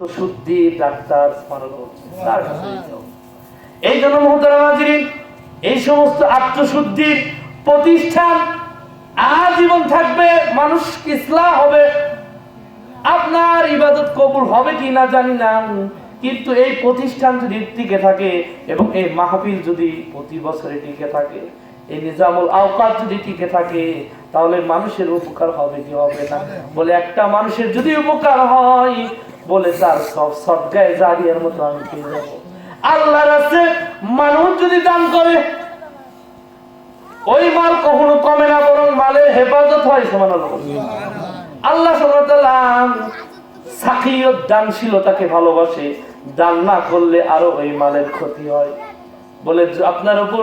শুদ্ধি ডাক্তার। এই জন্য মহতারাম এই সমস্ত আত্মশুদ্ধির প্রতিষ্ঠান আজীবন থাকবে মানুষ ইসলাম হবে। আপনার ইবাদত কবুল হবে কি না জানি না। কিন্তু এই প্রতিষ্ঠান যদি টিকে থাকে এবং এই মাহফিল যদি প্রতি বছরে টিকে থাকে, এই নিজামুল আওকাত যদি টিকে থাকে, তাহলে মানুষের উপকার হবে কি হবে না? বলে একটা মানুষের যদি উপকার হয় বলে তার সব সদগায় জারিয়ার মতো আমি পেয়ে যাব। আল্লাহর আছে, মানুষ যদি দান করে, ওই মাল কখনো কমে না, বরং মালের হেফাজত হয় সমান আল্লাহ সুবহানাহু সাকিয়ত, দানশীলতাকে ভালোবাসে। দান না করলে আরও ওই মালের ক্ষতি হয়। বলে, আপনার উপর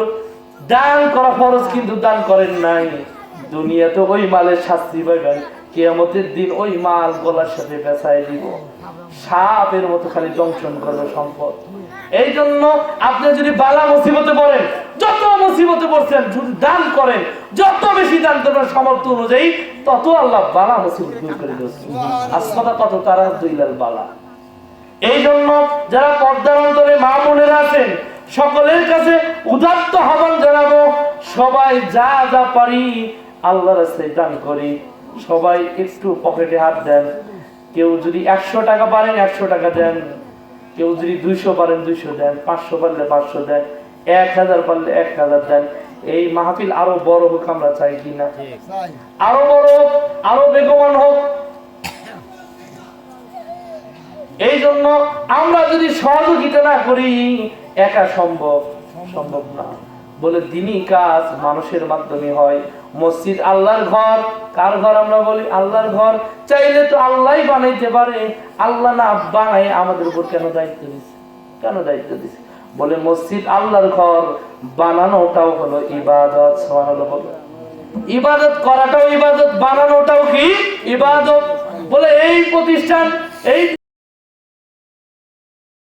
দান করা ফরজ, কিন্তু দান করেন নাই। দুনিয়াতে ওই মালের শাস্তি পাইবেন কিয়ামতের দিন ওই মাল গলার সাথে পেঁচাই দিব। সাপের মতো খালি দংশন করবে সম্পদ। এই জন্য আপনি যদি বালা মুসিবতে পড়েন, যত মুসিবতে পড়ছেন, যদি দান করেন, যত বেশি দান করবেন সামর্থ্য অনুযায়ী, তত আল্লাহ বালা মুসিবত দূর করে দিচ্ছে আসমাতা কত? তারা দুইলাল বালা। এই জন্য যারা পর্দার অন্তরে মা বোনেরা আছেন, সকলের কাছে উদাত্ত আহ্বান জানাব, সবাই যা যা পারি আল্লাহ রাস্তায় দান করি। সবাই একটু পকেটে হাত দেন। কেউ যদি একশো টাকা পারেন একশো টাকা দেন। কেউ যদি দুইশো পারেন দুইশো দেন। পাঁচশো পারলে পাঁচশো দেন। এক হাজার পারলে এক হাজার দেন। এই মাহফিল আরও বড় হোক আমরা চাই কিনা আরও বড় হোক আরও বেগবান হোক। এই জন্য আমরা যদি সহযোগিতা না করি একা সম্ভব সম্ভব না। বলে দিনই কাজ মানুষের মাধ্যমে হয়। মসজিদ আল্লাহর ঘর। কার ঘর আমরা বলি? আল্লাহর ঘর। চাইলে তো আল্লাহই বানাইতে পারে। আল্লাহ না বানাই আমাদের উপর কেন দায়িত্ব দিচ্ছে কেন দায়িত্ব দিচ্ছে বলে মসজিদ আল্লাহর ঘর, বানানোটাও হলো ইবাদত ইবাদত করাটাও ইবাদত, বানানোটাও কি? ইবাদত। বলে এই প্রতিষ্ঠান, এই